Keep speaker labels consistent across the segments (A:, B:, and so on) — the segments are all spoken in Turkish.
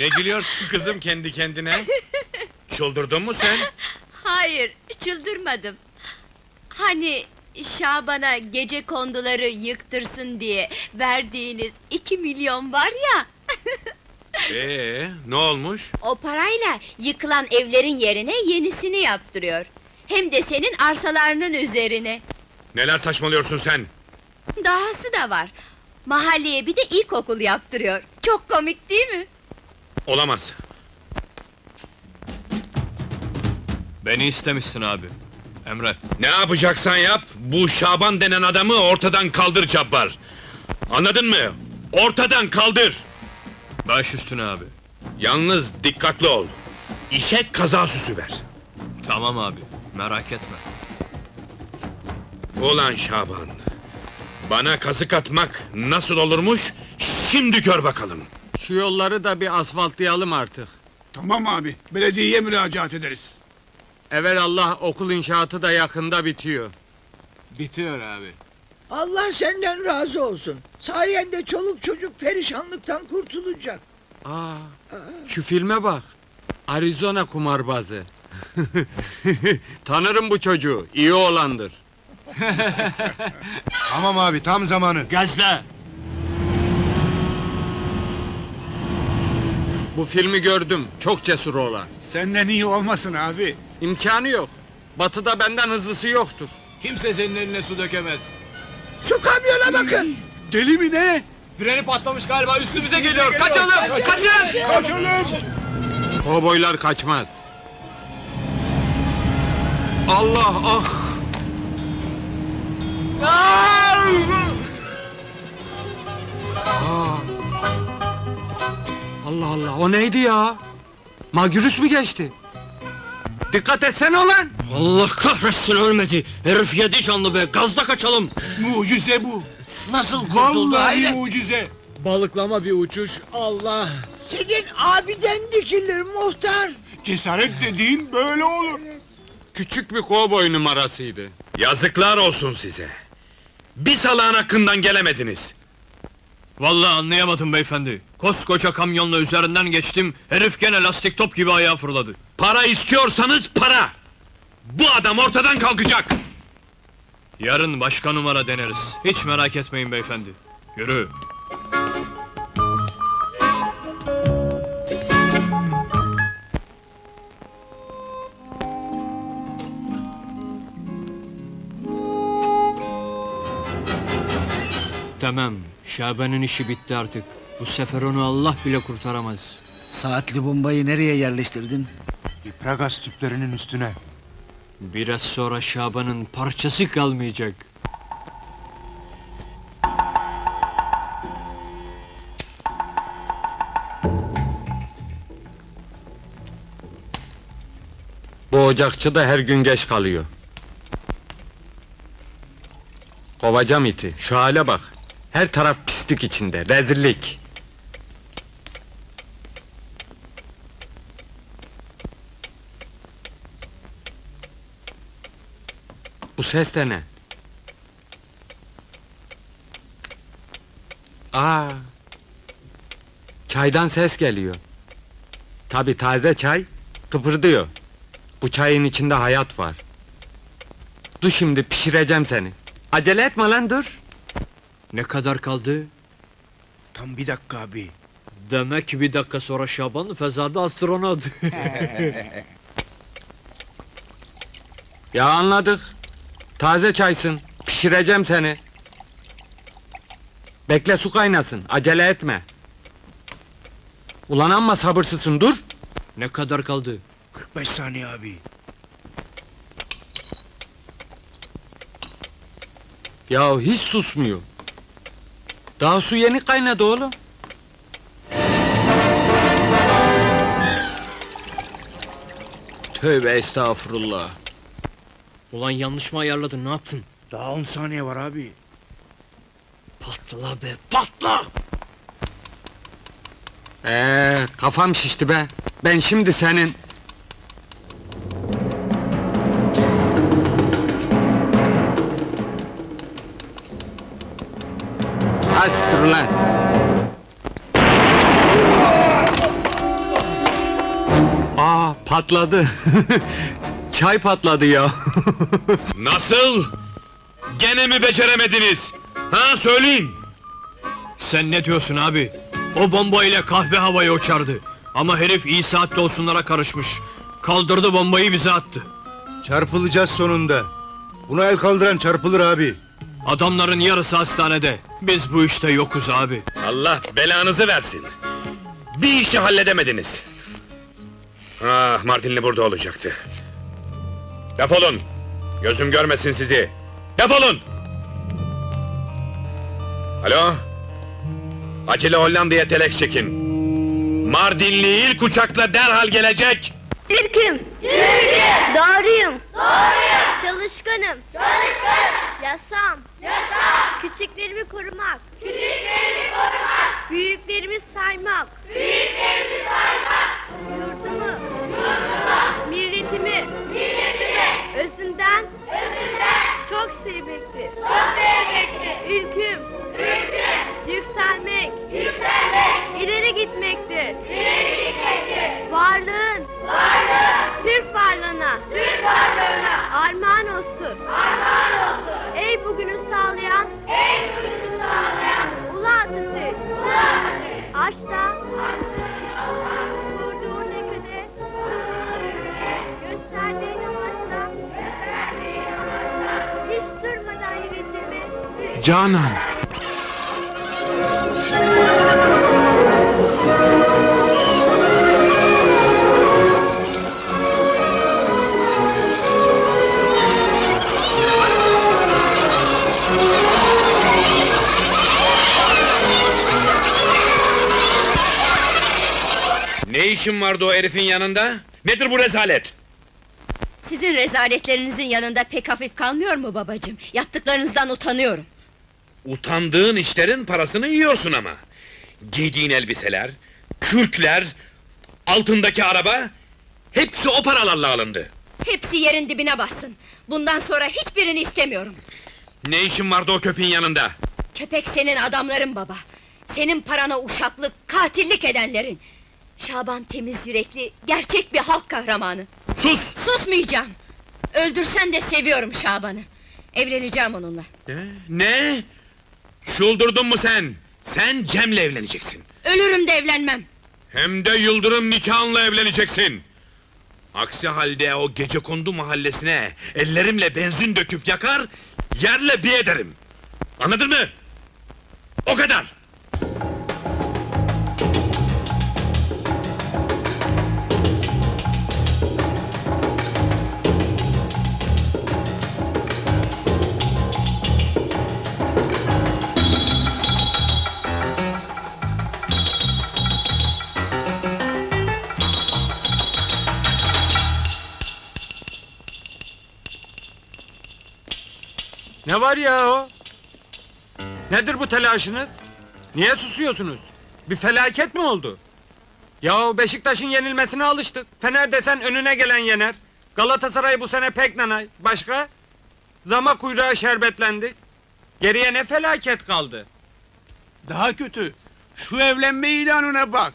A: Ne gülüyorsun kızım kendi kendine? Çıldırdın mı sen?
B: Hayır, çıldırmadım. Hani Şaban'a gece konduları yıktırsın diye verdiğiniz iki milyon var ya...
A: Ee, ne olmuş?
B: O parayla yıkılan evlerin yerine yenisini yaptırıyor. Hem de senin arsalarının üzerine.
A: Neler saçmalıyorsun sen?
B: Dahası da var. Mahalleye bir de ilkokul yaptırıyor. Çok komik değil mi?
A: Olamaz.
C: Beni istemişsin abi. Emret.
A: Ne yapacaksan yap, bu Şaban denen adamı ortadan kaldır Cabbar. Anladın mı? Ortadan kaldır!
C: Baş üstüne abi.
A: Yalnız dikkatli ol. İşe kaza süsü ver.
C: Tamam abi. Merak etme.
A: Ulan Şaban. Bana kazık atmak nasıl olurmuş? Şimdi gör bakalım.
D: Şu yolları da bir asfaltlayalım artık.
E: Tamam abi, belediyeye müracaat ederiz.
D: Evel Allah okul inşaatı da yakında bitiyor.
C: Bitiyor abi.
F: Allah senden razı olsun. Sayende çoluk çocuk perişanlıktan kurtulacak.
D: Aa, şu filme bak. Arizona kumarbazı. Tanırım bu çocuğu. iyi olandır.
E: Tamam abi, tam zamanı.
C: Gazla!
D: Bu filmi gördüm. Çok cesur oğlan.
E: Senden iyi olmasın abi.
D: İmkanı yok. Batı'da benden hızlısı yoktur.
C: Kimse senin eline su dökemez.
F: Şu kamyona bakın.
E: Deli mi ne?
C: Freni patlamış galiba üstümüze geliyor. Kaçalım! Kaçın!
E: Kaçalım!
D: Kovboylar kaçmaz. Allah ah! Aa! Allah Allah o neydi ya? Magürüs mü geçti? Dikkat etsene ulan!
G: Allah kahretsin ölmedi. Herif yedi canlı be. Gazda kaçalım.
E: Mucize bu.
G: Nasıl kurtuldu
E: Vallahi
G: hayret.
E: mucize.
C: Balıklama bir uçuş. Allah!
F: Senin abiden dikilir muhtar.
E: Cesaret dediğin böyle olur.
D: Küçük bir kovboy numarasıydı.
A: Yazıklar olsun size. Bir salağın hakkından gelemediniz.
C: Vallahi anlayamadım beyefendi. Koskoca kamyonla üzerinden geçtim. Herif gene lastik top gibi ayağa fırladı.
A: Para istiyorsanız para. Bu adam ortadan kalkacak.
C: Yarın başka numara deneriz. Hiç merak etmeyin beyefendi. Yürü.
G: Tamam. Şaban'ın işi bitti artık. Bu sefer onu Allah bile kurtaramaz.
H: Saatli bombayı nereye yerleştirdin?
E: İpragas tüplerinin üstüne.
G: Biraz sonra Şaban'ın parçası kalmayacak.
D: Bu ocakçı da her gün geç kalıyor. Kovacağım iti. Şu hale bak. Her taraf pislik içinde. Rezillik. Bu ses de ne? Aa. Çaydan ses geliyor. Tabi taze çay kıpırdıyor. Bu çayın içinde hayat var. Dur şimdi pişireceğim seni. Acele etme lan dur.
G: Ne kadar kaldı?
H: Tam bir dakika abi.
G: Demek bir dakika sonra Şaban fezada astronot.
D: Ya anladık. Taze çaysın. Pişireceğim seni. Bekle su kaynasın. Acele etme. Ulan amma sabırsızsın dur.
G: ne kadar kaldı?
H: 45 saniye abi.
D: Ya hiç susmuyor. Daha su yeni kaynadı oğlum. Tövbe estağfurullah.
G: Ulan yanlış mı ayarladın ne yaptın?
H: Daha 10 saniye var abi.
G: Patla be patla!
D: Ee, kafam şişti be. Ben şimdi senin... Astır lan. Patladı. Çay patladı ya.
A: Nasıl? Gene mi beceremediniz? Ha söyleyin.
C: Sen ne diyorsun abi? O bomba ile kahve havaya uçardı. Ama herif iyi saatte olsunlara karışmış. Kaldırdı bombayı bize attı.
E: Çarpılacağız sonunda. Buna el kaldıran çarpılır abi.
C: Adamların yarısı hastanede. Biz bu işte yokuz abi.
A: Allah belanızı versin. Bir işi halledemediniz. Ah Martinli burada olacaktı. Defolun. Gözüm görmesin sizi. Defolun. Alo. Acele Hollanda'ya telek çekin. Mardinli ilk uçakla derhal gelecek.
I: Türk'üm. Türk'üm. Doğruyum. Doğruyum. Çalışkanım. Çalışkan. Yasam. Yasam. Küçüklerimi korumak. Küçüklerimi korumak. Büyüklerimi saymak. Büyüklerimi saymak.
D: Canan.
A: Ne işin vardı o herifin yanında? Nedir bu rezalet?
B: Sizin rezaletlerinizin yanında pek hafif kalmıyor mu babacığım? Yaptıklarınızdan utanıyorum.
A: Utandığın işlerin parasını yiyorsun ama. Giydiğin elbiseler, kürkler, altındaki araba... ...hepsi o paralarla alındı.
B: Hepsi yerin dibine bassın. Bundan sonra hiçbirini istemiyorum.
A: Ne işin vardı o köpeğin yanında?
B: Köpek senin adamların baba. Senin parana uşaklık, katillik edenlerin. Şaban temiz yürekli, gerçek bir halk kahramanı.
A: Sus!
B: Susmayacağım. Öldürsen de seviyorum Şaban'ı. Evleneceğim onunla.
A: Ne? Ne? Çıldırdın mı sen? Sen Cem'le evleneceksin.
B: Ölürüm de evlenmem.
A: Hem de Yıldırım nikahınla evleneceksin. Aksi halde o gecekondu mahallesine ellerimle benzin döküp yakar, yerle bir ederim. Anladın mı? O kadar.
D: Var ya o? Nedir bu telaşınız? Niye susuyorsunuz? Bir felaket mi oldu? Ya Beşiktaş'ın yenilmesine alıştık. Fener desen önüne gelen yener. Galatasaray bu sene pek nanay. Başka? Zama kuyruğa şerbetlendik. Geriye ne felaket kaldı?
E: Daha kötü. Şu evlenme ilanına bak.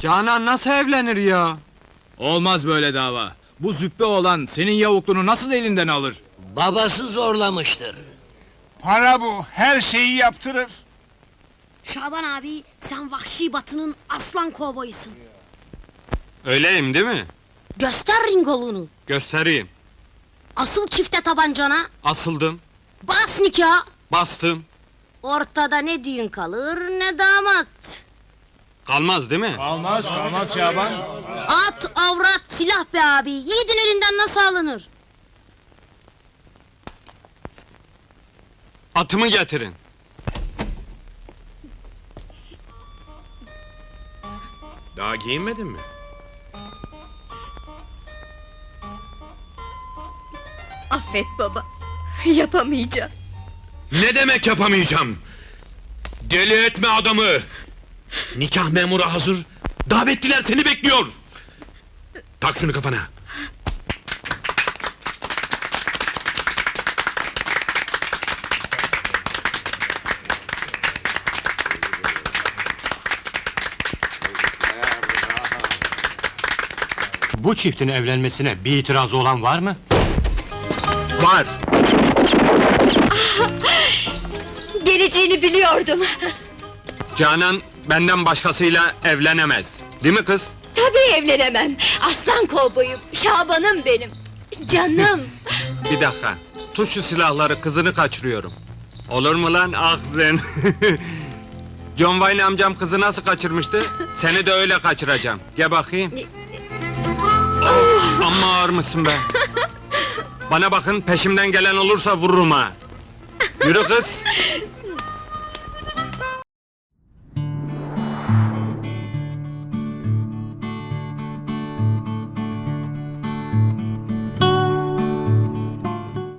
D: Canan nasıl evlenir ya?
J: Olmaz böyle dava. Bu züppe olan senin yavukluğunu nasıl elinden alır?
H: Babası zorlamıştır.
E: Para bu. Her şeyi yaptırır.
I: Şaban abi sen vahşi batının aslan kovboyusun.
D: Öyleyim değil mi?
I: Göster ringolunu.
D: Göstereyim.
I: Asıl çifte tabancana.
D: Asıldım,
I: Bas nikah.
D: bastım.
I: Ortada ne düğün kalır ne damat.
D: Kalmaz değil mi?
J: Kalmaz, kalmaz Şaban.
I: At, avrat, silah be abi. Yiğidin elinden nasıl alınır?
D: Atımı getirin.
A: Daha giyinmedin mi?
B: Affet baba. Yapamayacağım.
A: Ne demek yapamayacağım? Deli etme adamı! Nikah memuru hazır. Davetliler seni bekliyor. Tak şunu kafana.
G: Bu çiftin evlenmesine bir itirazı olan var mı?
D: Var.
B: Geleceğini biliyordum.
D: Canan benden başkasıyla evlenemez. Değil mi kız?
B: Tabii evlenemem. Aslan kovboyum. Şabanım benim. Canım.
D: Bir dakika. Tut şu silahları kızını kaçırıyorum. Olur mu lan ağzın? John Wayne amcam kızı nasıl kaçırmıştı? Seni de öyle kaçıracağım. Gel bakayım. of, amma ağır mısın be? Bana bakın peşimden gelen olursa vururum ha. Yürü kız.